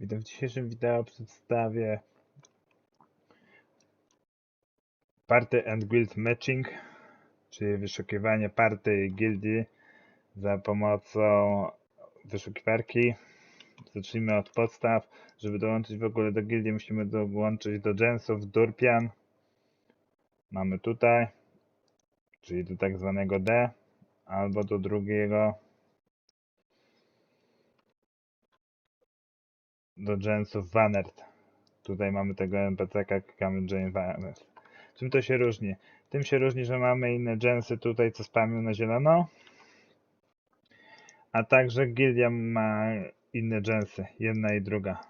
Witam w dzisiejszym wideo przedstawię Party and Guild Matching, czyli wyszukiwanie party i gildii za pomocą wyszukiwarki. Zacznijmy od podstaw. Żeby dołączyć w ogóle do gildii musimy dołączyć do Gensów Durpian. Mamy tutaj, czyli do tak zwanego D, albo do drugiego do Jamesów Vanert. Tutaj mamy tego NPC-ka, klikamy James Vanert. Czym to się różni? Tym się różni, że mamy inne Jamesy tutaj, co spamią na zielono. A także Gildia ma inne Jamesy, jedna i druga.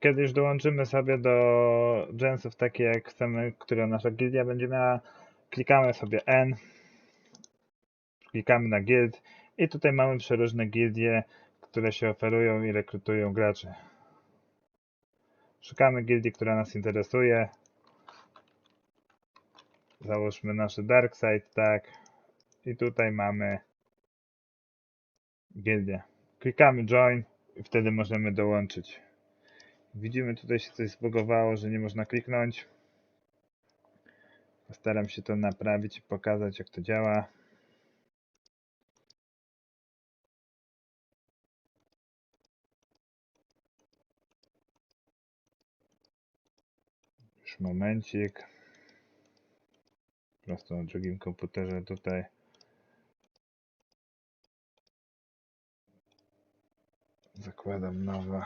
Kiedy już dołączymy sobie do Jamesów takie jak chcemy, które nasza gildia będzie miała, klikamy sobie N, klikamy na guild i tutaj mamy przeróżne gildie, które się oferują i rekrutują graczy. Szukamy gildii, która nas interesuje. Załóżmy nasze Dark Side, tak. I tutaj mamy gildię. Klikamy Join i wtedy możemy dołączyć. Widzimy tutaj się coś zbugowało, że nie można kliknąć. Postaram się to naprawić i pokazać jak to działa. Już momencik. Po prostu na drugim komputerze tutaj. Zakładam nowe.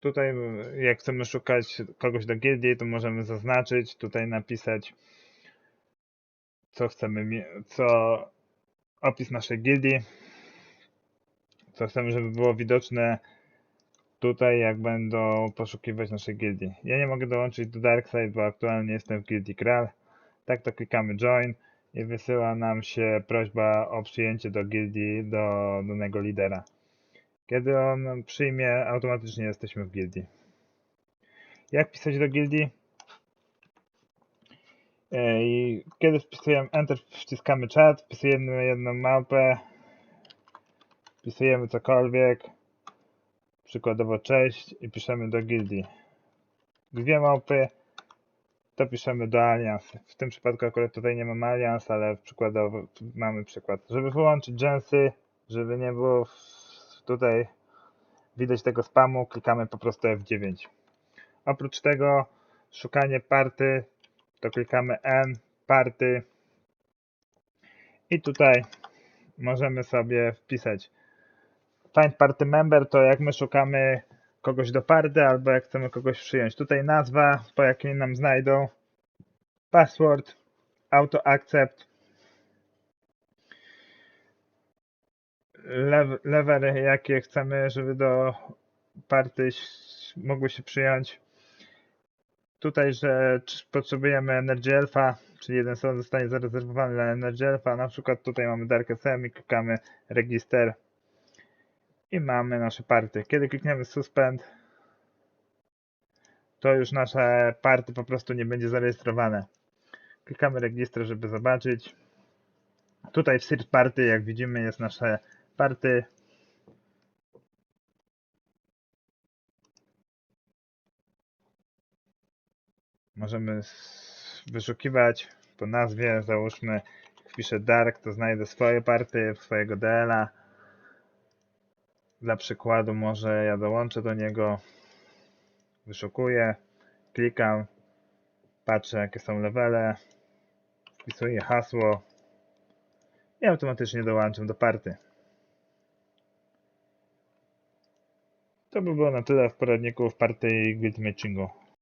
Tutaj jak chcemy szukać kogoś do gildii, to możemy zaznaczyć, tutaj napisać co chcemy, co opis naszej gildii, co chcemy, żeby było widoczne tutaj, jak będą poszukiwać naszej gildii. Ja nie mogę dołączyć do Darkside, bo aktualnie jestem w gildii Kral. Tak to klikamy Join i wysyła nam się prośba o przyjęcie do gildii do danego lidera. Kiedy on przyjmie, automatycznie jesteśmy w gildii. Jak pisać do gildii? E, I kiedy wpisujemy Enter, wciskamy chat, wpisujemy jedną małpę, wpisujemy cokolwiek, przykładowo cześć i piszemy do gildii. Dwie małpy, to piszemy do alians. W tym przypadku akurat tutaj nie mamy alians, ale przykładowo mamy przykład. Żeby wyłączyć dżensy, żeby nie było tutaj widać tego spamu, klikamy po prostu F9. Oprócz tego szukanie party, to klikamy N, party i tutaj możemy sobie wpisać find party member, to jak my szukamy kogoś do party albo jak chcemy kogoś przyjąć. Tutaj nazwa, po jakiej nam znajdą, password, auto accept, lew- levery, jakie chcemy, żeby do party mogły się przyjąć. Tutaj, że potrzebujemy Energy Elfa, czyli jeden slot zostanie zarezerwowany dla Energy Elfa. Na przykład tutaj mamy Dark SM i klikamy Register i mamy nasze party. Kiedy klikniemy Suspend, to już nasze party po prostu nie będzie zarejestrowane. Klikamy Register, żeby zobaczyć. Tutaj w Search Party, jak widzimy, jest nasze party. Możemy wyszukiwać po nazwie, załóżmy, wpiszę Dark, to znajdę swoje party, swojego DL-a. Dla przykładu może ja dołączę do niego, wyszukuję, klikam, patrzę jakie są levele, wpisuję hasło i automatycznie dołączam do party. To by było na tyle w poradniku w party i guild matchingu.